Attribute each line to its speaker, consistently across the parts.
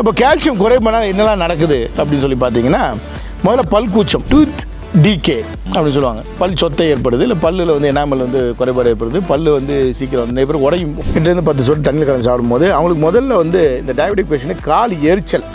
Speaker 1: அப்போ கால்சியம் குறைபாடால் என்னெல்லாம் நடக்குது அப்படின்னு சொல்லி பார்த்தீங்கன்னா முதல்ல பல் கூச்சம் டூத் டிகே அப்படின்னு சொல்லுவாங்க. பல் சொத்தை ஏற்படுது இல்லை பல்லில் வந்து எனாமல் வந்து குறைபாடு ஏற்படுது. பல் வந்து சீக்கிரம் வந்து நிறைய பேர் உடையும். எட்டுலேருந்து பத்து சொட்டு தண்ணி கலந்து சாப்பிடும்போது அவங்களுக்கு முதல்ல வந்து இந்த டயபெட்டிக் பேஷண்ட்டு கால் எரிச்சல்.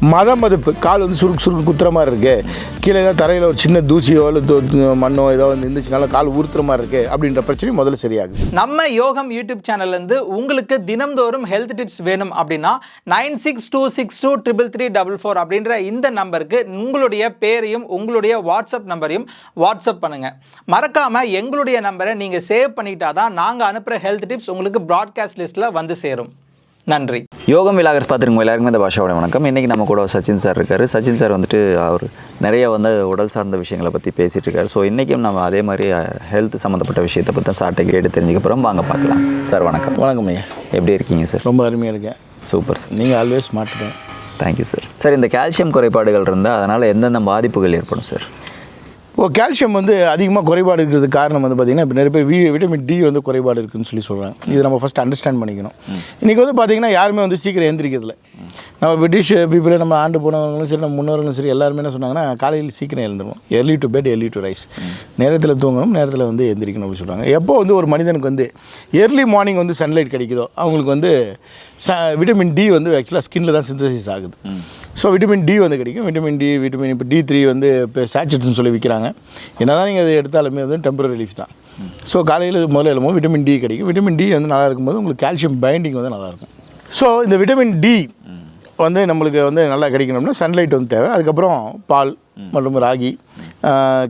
Speaker 1: மத மதிப்பு கால் வந்து சுருக்கு சுருக்கு குத்துற மாதிரி இருக்கு. கீழே ஏதாவது தரையில் ஒரு சின்ன தூசியோ இல்லை மண்ணோ ஏதோ வந்து இருந்துச்சுனால கால் உறுத்துற மாதிரி இருக்கு அப்படின்ற பிரச்சனை முதல்ல சரியாகுது.
Speaker 2: நம்ம யோகம் யூடியூப் சேனல்ல இருந்து உங்களுக்கு தினம்தோறும் ஹெல்த் டிப்ஸ் வேணும் அப்படின்னா nine six two six two triple three double four அப்படின்ற இந்த நம்பருக்கு உங்களுடைய பேரையும் உங்களுடைய வாட்ஸ்அப் நம்பரையும் வாட்ஸ்அப் பண்ணுங்க. மறக்காம எங்களுடைய நம்பரை நீங்க சேவ் பண்ணிட்டா தான் நாங்க அனுப்புற ஹெல்த் டிப்ஸ் உங்களுக்கு ப்ராட்காஸ்ட் லிஸ்ட்ல வந்து சேரும். நன்றி.
Speaker 3: யோகம் விலாகர்ஸ் பார்த்துருங்க எல்லாருக்குமே இந்த பாஷாவோட வணக்கம். இன்றைக்கி நம்ம கூட சச்சின் சார் இருக்கார். சச்சின் சார் வந்துட்டு அவர் நிறைய வந்து உடல் சார்ந்த விஷயங்களை பற்றி பேசிகிட்டு இருக்காரு. ஸோ இன்றைக்கும் நம்ம அதே மாதிரி ஹெல்த் சம்மந்தப்பட்ட விஷயத்தை பற்றி தான் சார்ட்டை கேட்டு தெரிஞ்சுக்க போகிறோம் வாங்க பார்க்கலாம். சார் வணக்கம்.
Speaker 1: வணக்கம் ஐயா.
Speaker 3: எப்படி இருக்கீங்க சார்?
Speaker 1: ரொம்ப அருமையாக இருக்கேன்.
Speaker 3: சூப்பர் சார்
Speaker 1: நீங்கள் ஆல்வேஸ் மாட்டுறேன்
Speaker 3: தேங்க்யூ சார் சார் இந்த கால்சியம் குறைபாடுகள் இருந்தால் அதனால் எந்தெந்த பாதிப்புகள் ஏற்படும் சார்?
Speaker 1: கால்சியம் வந்து அதிகமாக குறைபாடு இருக்கிறதுக்கு காரணம் வந்து பார்த்திங்கன்னா இப்போ நிறைய பேர் விட்டமின் டி வந்து குறைபாடு இருக்குன்னு சொல்லி சொல்கிறாங்க இது நம்ம ஃபஸ்ட் அண்டர்ஸ்டாண்ட் பண்ணிக்கணும். இன்றைக்கி வந்து பார்த்திங்கன்னா யாருமே வந்து சீக்கிரம் எந்திரிக்கிறதில்ல. நம்ம பிரிட்டிஷ் பீப்புளே நம்ம ஆண்டு போனவங்களும் சரி நம்ம முன்னோர்களும் சரி எல்லாருமே என்ன சொன்னாங்கன்னா காலையில் சீக்கிரம் எழுந்துருவோம். Early to bed early to rise நேரத்தில் தூங்கணும் நேரத்தில் வந்து எந்திரிக்கணும் அப்படின்னு சொல்கிறாங்க எப்போ வந்து ஒரு மனிதனுக்கு வந்து ஏர்லி மார்னிங் வந்து சன்லைட் கிடைக்குதோ அவங்களுக்கு வந்து ச விட்டமின் டி வந்து ஆக்சுவலாக ஸ்கின்ல தான் சிந்தசிஸ் ஆகுது. ஸோ விட்டமின் டி வந்து கிடைக்கும். விட்டமின் டி விட்டமின் இப்போ டி த்ரீ வந்து இப்போ சேச்சட்ஸ்னு சொல்லி விற்கிறாங்க என்ன தான் நீங்கள் அதை எடுத்தாலுமே வந்து டெம்பரரி ரிலீஃப் தான். ஸோ காலையில் முதல்ல எழும்போது விட்டமின் டி கிடைக்கும். விட்டமின் டி வந்து நல்லா இருக்கும்போது உங்களுக்கு கால்சியம் பைண்டிங் வந்து நல்லாயிருக்கும் ஸோ இந்த விட்டமின் டி வந்து நம்மளுக்கு வந்து நல்லா கிடைக்கணும்னா சன்லைட் வந்து தேவை. அதுக்கப்புறம் பால் மற்றும் ராகி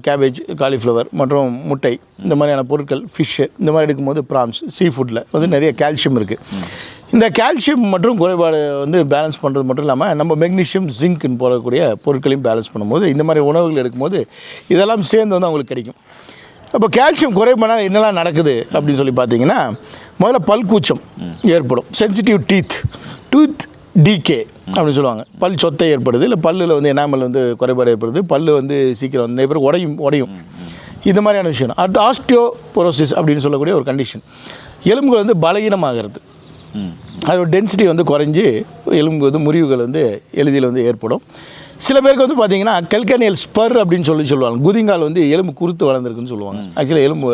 Speaker 1: கேபேஜ் காலிஃப்ளவர் மற்றும் முட்டை இந்த மாதிரியான பொருட்கள் ஃபிஷ்ஷு இந்த மாதிரி எடுக்கும்போது ப்ரான்ஸ் சீ ஃபுட்டில் வந்து நிறைய கால்சியம் இருக்குது இந்த கால்சியம் மற்றும் குறைபாடு வந்து பேலன்ஸ் பண்ணுறது மட்டும் இல்லாமல் நம்ம மெக்னீஷியம் ஜிங்க்னு போடக்கூடிய பொருட்களையும் பேலன்ஸ் பண்ணும்போது இந்த மாதிரி உணவுகள் எடுக்கும்போது இதெல்லாம் சேர்ந்து வந்து அவங்களுக்கு கிடைக்கும். அப்போ கால்சியம் குறைபாடால் என்னெல்லாம் நடக்குது அப்படின்னு சொல்லி பார்த்தீங்கன்னா முதல்ல பல் கூச்சம் ஏற்படும். சென்சிட்டிவ் டீத் டூத் டிகே அப்படின்னு சொல்லுவாங்க. பல் சொத்தை ஏற்படுது இல்லை பல்லில் வந்து எனாமல் வந்து குறைபாடு ஏற்படுது. பல்லு வந்து சீக்கிரம் வந்து நிறைய பேர் உடையும் உடையும். இந்த மாதிரியான விஷயம். அடுத்து ஆஸ்டியோபோரோசிஸ் அப்படின்னு சொல்லக்கூடிய ஒரு கண்டிஷன் எலும்புகள் வந்து பலகீனமாகிறது. அதோட டென்சிட்டி வந்து குறைஞ்சி எலும்பு வந்து முறிவுகள் வந்து எளிதில் வந்து ஏற்படும். சில பேருக்கு வந்து பார்த்தீங்கன்னா கெல்கனியல் ஸ்பர் அப்படின்னு சொல்லி சொல்லுவாங்க. குதிங்கால் வந்து எலும்பு குருத்து வளர்ந்துருக்குன்னு சொல்லுவாங்க. ஆக்சுவலாக எலும்பு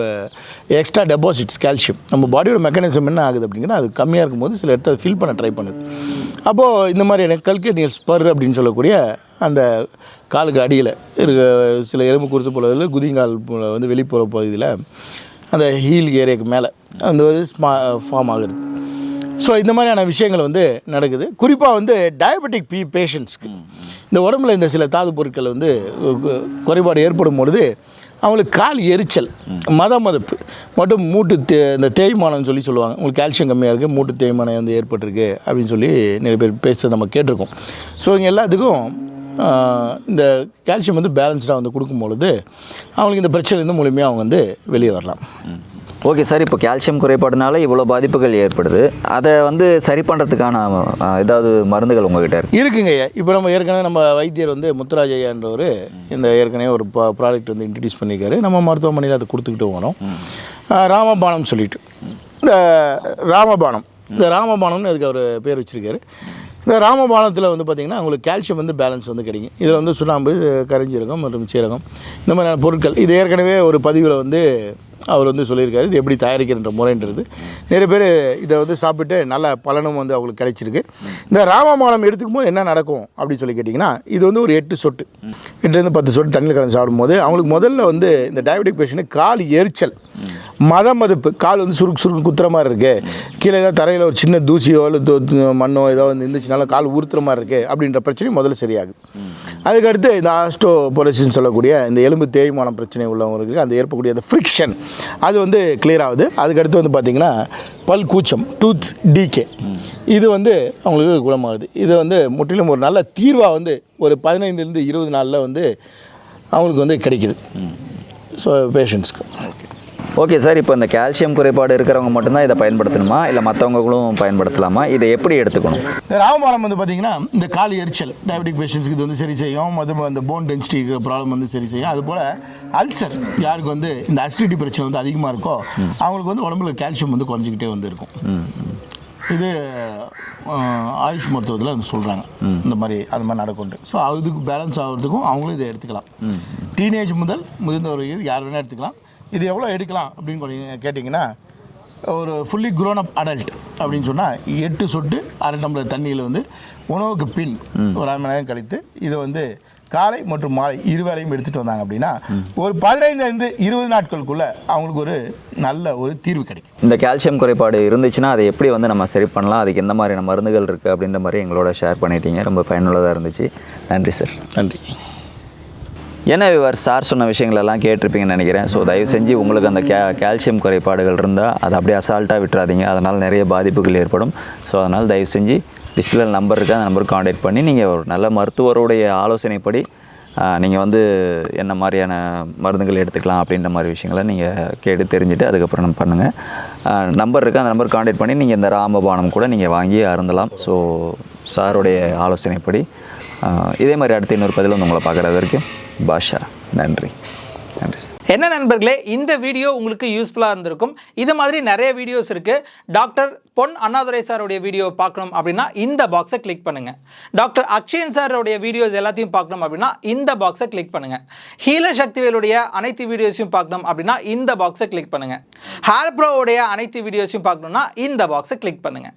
Speaker 1: எக்ஸ்ட்ரா டெபாசிட்ஸ் கால்சியம். நம்ம பாடியோட மெக்கானிசம் என்ன ஆகுது அப்படிங்கன்னா அது கம்மியாக இருக்கும்போது சில இடத்த ஃபில் பண்ண ட்ரை பண்ணுது. அப்போது இந்த மாதிரியான கல்கனியல் ஸ்பர் அப்படின்னு சொல்லக்கூடிய அந்த காலுக்கு அடியில் இருக்க சில எலும்பு குருத்து போல குதிங்கால் வந்து வெளிப்புற பகுதியில் அந்த ஹீல் ஏரியாவுக்கு மேலே அந்த ஸ்மா ஃபார்ம் ஆகுறது. ஸோ இந்த மாதிரியான விஷயங்கள் வந்து நடக்குது. குறிப்பாக வந்து டயபெட்டிக் பி பேஷண்ட்ஸ்க்கு இந்த உடம்புல இந்த சில தாது பொருட்கள் வந்து குறைபாடு ஏற்படும் பொழுது அவங்களுக்கு கால் எரிச்சல் மத மதப்பு. மற்றும் மூட்டு தே இந்த தேய்மானம்னு சொல்லி சொல்லுவாங்க. உங்களுக்கு கால்சியம் கம்மியாக இருக்குது மூட்டு தேய்மானம் வந்து ஏற்பட்டிருக்கு அப்படின்னு சொல்லி நிறைய பேர் பேசுகிறத நம்ம கேட்டிருக்கோம். ஸோ இங்கே எல்லாத்துக்கும் இந்த கால்சியம் வந்து பேலன்ஸ்டாக வந்து கொடுக்கும் பொழுது அவங்களுக்கு இந்த பிரச்சனைலேருந்து முழுமையாக அவங்க வந்து வெளியே வரலாம்.
Speaker 3: ஓகே சார் இப்போ கால்சியம் குறைபாடுனால இவ்வளோ பாதிப்புகள் ஏற்படுது. அதை வந்து சரி பண்ணுறதுக்கான ஏதாவது மருந்துகள் உங்ககிட்ட இருக்கு?
Speaker 1: இருக்குங்கய்யா இப்போ நம்ம ஏற்கனவே நம்ம வைத்தியர் வந்து முத்துராஜ் ஐயான்றவர் இந்த ஏற்கனவே ஒரு ப்ராடக்ட் வந்து இன்ட்ரடியூஸ் பண்ணியிருக்காரு. நம்ம மருத்துவமனையில் அதை கொடுத்துக்கிட்டு வரோம் ராமபானம் சொல்லிட்டு. இந்த ராமபானம் இந்த ராமபானம்னு அதுக்கு அவர் பேர் வச்சுருக்காரு. இந்த ராமபாலத்தில் வந்து பார்த்திங்கன்னா உங்களுக்கு கால்சியம் வந்து பேலன்ஸ் வந்து கிடைக்கும். இதில் வந்து சுண்ணாம்பு கரிஞ்சீரகம் மற்றும் சீரகம். இந்த மாதிரியான பொருட்கள் இது ஏற்கனவே ஒரு பதிவில் வந்து அவர் வந்து சொல்லியிருக்காரு. இது எப்படி தயாரிக்கின்ற முறைன்றது. நிறைய பேர் இதை வந்து சாப்பிட்டு நல்ல பலனும் வந்து அவங்களுக்கு கிடைச்சிருக்கு. இந்த ராமமானம் எடுத்துக்கும் போது என்ன நடக்கும் அப்படின்னு சொல்லி கேட்டிங்கன்னா இது வந்து ஒரு எட்டு சொட்டு. எட்டுலேருந்து பத்து சொட்டு தண்ணியில் கலந்து சாப்பிடும்போது அவங்களுக்கு முதல்ல வந்து இந்த டயபெட்டிக் பேஷண்ட்டு கால் எரிச்சல். மத மதிப்பு கால் வந்து சுருக்கு சுருக்கு குத்துற மாதிரி இருக்கு. கீழே ஏதாவது தரையில் ஒரு சின்ன தூசியோ இல்லை மண்ணோ ஏதோ வந்து இருந்துச்சுனால கால் உறுத்துற மாதிரி இருக்கு அப்படின்ற பிரச்சனை முதல்ல சரியாகுது. அதுக்கடுத்து இந்த ஆஸ்டோபொரோசிஸ் சொல்லக்கூடிய இந்த எலும்பு தேய்மானம் பிரச்சனை உள்ளவங்களுக்கு அந்த ஏற்படக்கூடிய அந்த ஃப்ரிக்ஷன் அது வந்து கிளியர் ஆகுது. அதுக்கடுத்து வந்து பார்த்திங்கன்னா பல் கூச்சம் டூத் டிகே இது வந்து அவங்களுக்கு குணமாகுது. இது வந்து முற்றிலும் ஒரு நல்ல தீர்வாக வந்து ஒரு பதினைந்துலேருந்து இருபது நாளில் வந்து அவங்களுக்கு வந்து கிடைக்குது. ஸோ பேஷண்ட்ஸ்க்கு
Speaker 3: ஓகே சார் இப்போ இந்த கால்சியம் குறைபாடு இருக்கிறவங்க மட்டும்தான் இதை பயன்படுத்தணுமா? இல்லை மற்றவங்களும் பயன்படுத்தலாமா? இதை எப்படி எடுத்துக்கணும்?
Speaker 1: இந்த ராமபானம் வந்து பார்த்தீங்கன்னா இந்த கால் எரிச்சல் டயபெட்டிக் பேஷண்ட்ஸ்க்கு இது வந்து சரி செய்யும் மற்றும் அந்த போன் டென்சிட்டி இருக்கிற ப்ராப்ளம் வந்து சரி செய்யும். அதுபோல் அல்சர் யாருக்கு வந்து இந்த அசிடிட்டி பிரச்சனை வந்து அதிகமாக இருக்கோ அவங்களுக்கு வந்து உடம்புல கால்சியம் வந்து குறைஞ்சிக்கிட்டே வந்து இருக்கும். இது ஆயுஷ் மருத்துவத்தில் வந்து சொல்கிறாங்க இந்த மாதிரி அந்த மாதிரி நடக்கும்ட்டு ஸோ அதுக்கு பேலன்ஸ் ஆகிறதுக்கும் அவங்களும் இதை எடுத்துக்கலாம். டீனேஜ் முதல் முதிர்ந்தவர் வரைக்கும் யார் வேணால் எடுத்துக்கலாம். இது எவ்வளோ எடுக்கலாம் அப்படின்னு கேட்டிங்கன்னா ஒரு ஃபுல்லி grown அப் அடல்ட் அப்படின்னு சொன்னால் எட்டு சொட்டு அரை டம்ளர் தண்ணியில் வந்து உணவுக்கு பின் ஒரு அரை மணி நேரம் கழித்து இதை வந்து காலை மற்றும் மாலை இரு வேளையும் எடுத்துகிட்டு வந்தாங்க அப்படின்னா ஒரு பதினைந்து இருபது நாட்களுக்குள்ள அவங்களுக்கு ஒரு நல்ல ஒரு தீர்வு கிடைக்கும்.
Speaker 3: இந்த கால்சியம் குறைபாடு இருந்துச்சுன்னா அதை எப்படி வந்து நம்ம சரி பண்ணலாம்? அதுக்கு எந்த மாதிரியான மருந்துகள் இருக்குது அப்படின்ற மாதிரி எங்களோட ஷேர் பண்ணிட்டீங்க. ரொம்ப பயனுள்ளதாக இருந்துச்சு. நன்றி சார்.
Speaker 1: நன்றி.
Speaker 3: என்ன விவர் சார் சொன்ன விஷயங்களெல்லாம் கேட்டிருப்பீங்கன்னு நினைக்கிறேன். ஸோ தயவு செஞ்சு உங்களுக்கு அந்த கே கால்சியம் குறைபாடுகள் இருந்தால் அதை அப்படியே அசால்ட்டாக விட்டுறாதீங்க. அதனால் நிறைய பாதிப்புகள் ஏற்படும். ஸோ அதனால் தயவு செஞ்சு டிஸ்பிளே நம்பர் இருக்குது அந்த நம்பருக்கு காண்டாக்ட் பண்ணி நீங்கள் ஒரு நல்ல மருத்துவருடைய ஆலோசனைப்படி நீங்கள் வந்து என்ன மாதிரியான மருந்துகள் எடுத்துக்கலாம் அப்படின்ற மாதிரி விஷயங்களை நீங்கள் கேட்டு தெரிஞ்சுட்டு அதுக்கப்புறம் நம்ம பண்ணுங்கள் நம்பர் இருக்குது அந்த நம்பர் காண்டாக்ட் பண்ணி நீங்கள் இந்த ராமபானம் கூட நீங்கள் வாங்கி அருந்தலாம். ஸோ சாருடைய ஆலோசனைப்படி இதே மாதிரி அடுத்த இன்னொரு பதில் வந்து உங்களை பார்க்குறது வரைக்கும் பாஷா. நன்றி. நன்றி சார்
Speaker 2: என்ன நண்பர்களே இந்த வீடியோ உங்களுக்கு யூஸ்ஃபுல்லாக இருந்திருக்கும். இது மாதிரி நிறைய வீடியோஸ் இருக்குது டாக்டர் பொன் அண்ணாதுரை சாருடைய வீடியோ பார்க்கணும் அப்படின்னா இந்த பாக்ஸை கிளிக் பண்ணுங்கள் டாக்டர் அக்ஷயன் சாரோடைய வீடியோஸ் எல்லாத்தையும் பார்க்கணும் அப்படின்னா இந்த பாக்ஸை கிளிக் பண்ணுங்கள் ஹீல சக்திவேலுடைய அனைத்து வீடியோஸையும் பார்க்கணும் அப்படின்னா இந்த பாக்ஸை கிளிக் பண்ணுங்கள் ஹேர் ப்ரோவுடைய அனைத்து வீடியோஸையும் பார்க்கணும்னா இந்த பாக்ஸை கிளிக் பண்ணுங்கள்